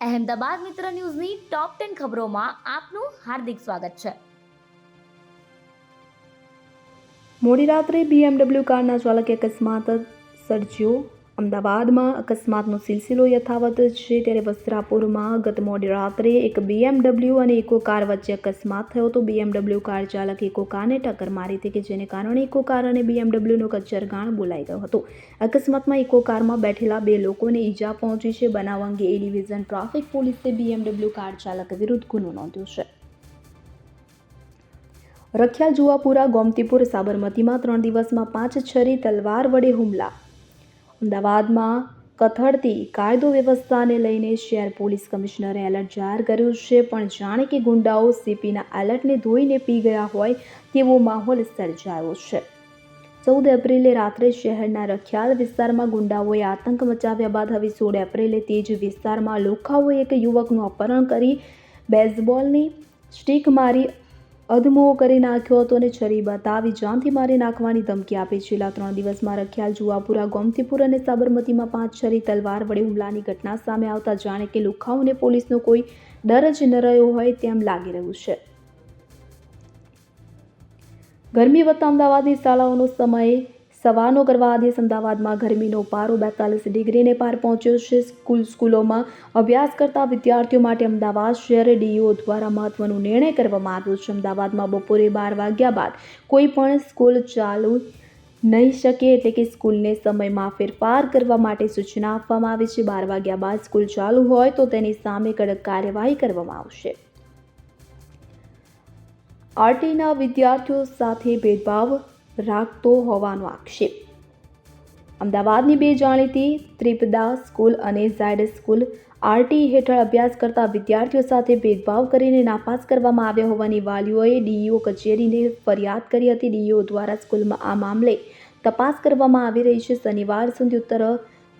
અહેમદાબાદ મિત્ર ન્યૂઝની top ten ખબરોમાં આપનું હાર્દિક સ્વાગત છે. મોડી રાત્રે બીએમડબલ્યુ કારના ચાલકે અકસ્માત સર્જ્યો. અમદાવાદમાં અકસ્માતનો સિલસિલો યથાવત છે ત્યારે વસ્ત્રાપુરમાં ગત મોડી રાત્રે એક બીએમડબલ્યુ અને ઇકો કાર વચ્ચે અકસ્માત થયો હતો. બીએમડબલ્યુ કાર ચાલક ઇકો કારને ટક્કર મારી હતી કે જેને કારણે ઇકો કાર અને બીએમડબલ્યુનો કચ્છરગાણ બોલાઈ ગયો હતો. અકસ્માતમાં ઇકો કારમાં બેઠેલા બે લોકોને ઈજા પહોંચી છે. બનાવ અંગે એ ડિવિઝન ટ્રાફિક પોલીસે બીએમડબલ્યુ કાર ચાલક વિરુદ્ધ ગુનો નોંધ્યો છે. રખિયા જુવાપુરા ગોમતીપુર સાબરમતીમાં ત્રણ દિવસમાં પાંચ છરી, તલવાર વડે હુમલા અમદાવાદમાં કથળતી કાયદો વ્યવસ્થાને લઈને શહેર પોલીસ કમિશનરે એલર્ટ જાહેર કર્યું છે, પણ જાણે કે ગુંડાઓ સીપીના એલર્ટને ધોઈને પી ગયા હોય તેવો માહોલ સર્જાયો છે. ચૌદ એપ્રિલે રાત્રે શહેરના રખિયાલ વિસ્તારમાં ગુંડાઓએ આતંક મચાવ્યા બાદ હવે સોળ એપ્રિલે તે જ વિસ્તારમાં લોખાઓએ એક યુવકનું અપહરણ કરી બેઝબોલની સ્ટીક મારી અધમો કરી નાખ્યો હતો અને છરી બતાવી જાનથી મારી નાખવાની ધમકી આપી. છેલ્લા ત્રણ દિવસમાં રખિયાલ જુવાપુરા, ગોમતીપુર અને સાબરમતીમાં પાંચ છરી, તલવાર વડે હુમલાની ઘટના સામે આવતા જાણે કે લુખાઓને પોલીસનો કોઈ ડર જ ન રહ્યો હોય તેમ લાગી રહ્યું છે. ગરમી વધતા અમદાવાદની શાળાઓનો સમય સવારનો કરવા આદેશ અમદાવાદમાં ગરમીનો પારો બેતાલીસ ડિગ્રીને પાર પહોંચ્યો છે. સ્કૂલ સ્કૂલોમાં અભ્યાસ કરતા વિદ્યાર્થીઓ માટે અમદાવાદ શહેર ડીઓ દ્વારા મહત્વનો નિર્ણય કરવામાં આવ્યો છે. અમદાવાદમાં બપોરે બાર વાગ્યા બાદ કોઈ પણ સ્કૂલ ચાલુ નહીં શકે એટલે કે સ્કૂલને સમયમાં ફેરફાર કરવા માટે સૂચના આપવામાં આવી છે. બાર વાગ્યા બાદ સ્કૂલ ચાલુ હોય તો તેની સામે કડક કાર્યવાહી કરવામાં આવશે. આરટીના વિદ્યાર્થીઓ સાથે ભેદભાવ રાખતો હોવાનો આક્ષેપ. અમદાવાદની બે જાણીતી ત્રિપદા સ્કૂલ અને ઝાયડસ સ્કૂલ આરટી હેઠળ અભ્યાસ કરતા વિદ્યાર્થીઓ સાથે ભેદભાવ કરીને નાપાસ કરવામાં આવ્યા હોવાની વાલીઓએ ડીઈઓ કચેરીને ફરિયાદ કરી હતી. ડીઈઓ દ્વારા સ્કૂલમાં આ મામલે તપાસ કરવામાં આવી રહી છે. શનિવાર સુધી ઉત્તર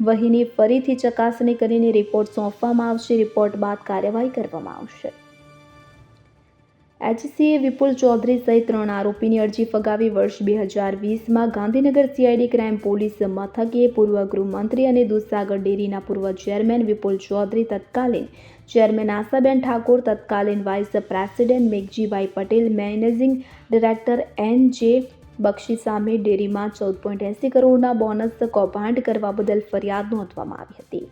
વહીની ફરીથી ચકાસણી કરીને રિપોર્ટ સોંપવામાં આવશે. રિપોર્ટ બાદ કાર્યવાહી કરવામાં આવશે. એચસીએ વિપુલ ચૌધરી સહિત ત્રણ આરોપીની અરજી ફગાવી વર્ષ બે હજાર વીસમાં ગાંધીનગર સીઆઈડી ક્રાઇમ પોલીસ મથકે પૂર્વ ગૃહમંત્રી અને દૂધસાગર ડેરીના પૂર્વ ચેરમેન વિપુલ ચૌધરી તત્કાલીન ચેરમેન આશાબેન ઠાકોર, તત્કાલીન vice president Meghjibhai Patel, managing director N J Bakshi સામે ડેરીમાં ચૌદ પોઈન્ટ એંસી કરોડના બોનસ કૌભાંડ કરવા બદલ ફરિયાદ નોંધવામાં આવી હતી.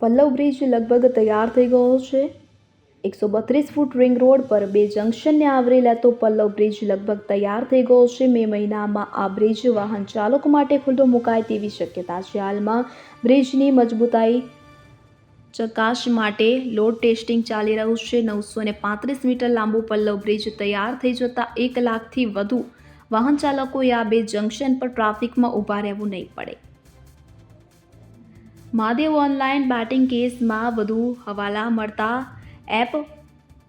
પલ્લવ બ્રિજ લગભગ તૈયાર થઈ ગયો છે. એકસો બત્રીસ ફૂટ રિંગ રોડ પર બે જંકશનને આવરી લેતો પલ્લવ બ્રિજ લગભગ તૈયાર થઈ ગયો છે. મે મહિનામાં આ બ્રિજ વાહન ચાલકો માટે ખુલ્લો મુકાય તેવી શક્યતા છે. હાલમાં બ્રિજની મજબૂતાઈ ચકાસ માટે લોડ ટેસ્ટિંગ ચાલી રહ્યું છે. નવસો ને પાંત્રીસ મીટર લાંબુ પલ્લવ બ્રિજ તૈયાર થઈ જતાં એક લાખથી વધુ વાહન ચાલકોએ આ બે જંકશન પર ટ્રાફિકમાં ઊભા રહેવું નહીં પડે. મહાદેવ ઓનલાઈન બેટિંગ કેસમાં વધુ હવાલા મળતા એપ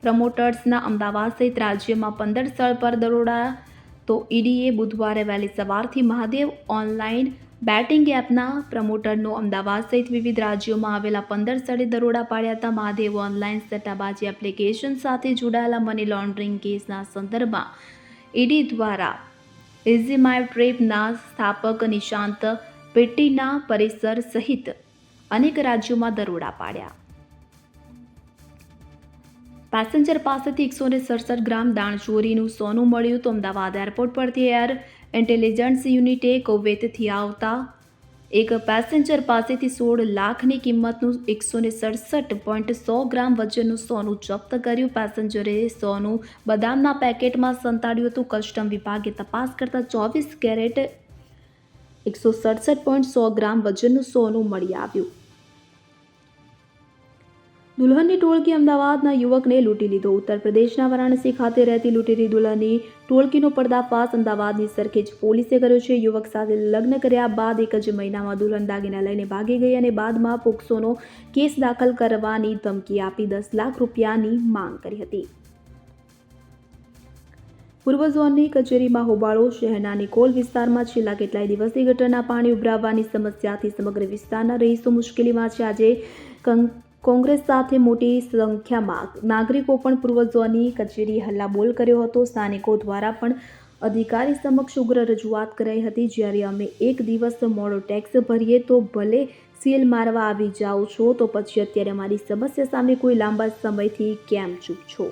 પ્રમોટર્સના અમદાવાદ સહિત રાજ્યમાં પંદર સ્થળ પર દરોડા. તો ઈડીએ બુધવારે વહેલી સવારથી મહાદેવ ઓનલાઈન બેટિંગ એપના પ્રમોટરનો અમદાવાદ સહિત વિવિધ રાજ્યોમાં આવેલા પંદર સ્થળે દરોડા પાડ્યા હતા. મહાદેવ ઓનલાઈન સટ્ટાબાજી એપ્લિકેશન સાથે જોડાયેલા મની લોન્ડરિંગ કેસના સંદર્ભમાં ઈડી દ્વારા ઇઝી માય ટ્રીપના સ્થાપક નિશાંત પેટ્ટીના પરિસર સહિત અનેક રાજ્યોમાં દરોડા પાડ્યા. પેસેન્જર પાસેથી એકસો ને સડસઠ ગ્રામ દાણચોરીનું સોનું મળ્યું તો અમદાવાદ એરપોર્ટ પરથી એર ઇન્ટેલિજન્સ યુનિટે કુવૈતથી આવતા એક પેસેન્જર પાસેથી સોળ લાખની કિંમતનું એકસો ને સડસઠ પોઈન્ટ સો ગ્રામ વજનનું સોનું જપ્ત કર્યું. પેસેન્જરે સોનું બદામના પેકેટમાં સંતાડ્યું હતું. કસ્ટમ વિભાગે તપાસ કરતાં ચોવીસ કેરેટ એકસો સડસઠ પોઈન્ટ સો ગ્રામ વજનનું સોનું મળી આવ્યું. દુલ્હનની ટોળકી અમદાવાદના યુવકને લૂંટી લીધો. ઉત્તર પ્રદેશના વારાણસી ખાતે રહેતી લૂંટેલી દુલ્હનની ટોળકીનો પર્દાફાશ અમદાવાદની સરખેજ પોલીસે કર્યો છે. યુવક સાથે લગ્ન કર્યા બાદ એક જ મહિનામાં દુલ્હન દાગીના લઈને ભાગી ગઈ અને બાદમાં પોક્સોનો કેસ દાખલ કરવાની ધમકી આપી દસ લાખ રૂપિયાની માંગ કરી હતી. પૂર્વ ઝોનની કચેરીમાં હોબાળો, શહેરના નિકોલ વિસ્તારમાં છેલ્લા કેટલાય દિવસથી ગટરના પાણી ઉભરાવવાની સમસ્યાથી સમગ્ર વિસ્તારના રહીશો મુશ્કેલીમાં છે. આજે કં- કોંગ્રેસ સાથે મોટી સંખ્યામાં નાગરિકો પણ પૂર્વજોની કચેરી હલ્લાબોલ કર્યો હતો. સ્થાનિકો દ્વારા પણ અધિકારી સમક્ષ ઉગ્ર રજૂઆત કરાઈ હતી. જ્યારે અમે એક દિવસ મોડો ટેક્સ ભરીએ તો ભલે સીલ મારવા આવી જાઓ છો, તો પછી અત્યારે અમારી સમસ્યા સામે કોઈ લાંબા સમયથી કેમ ચૂપ છો?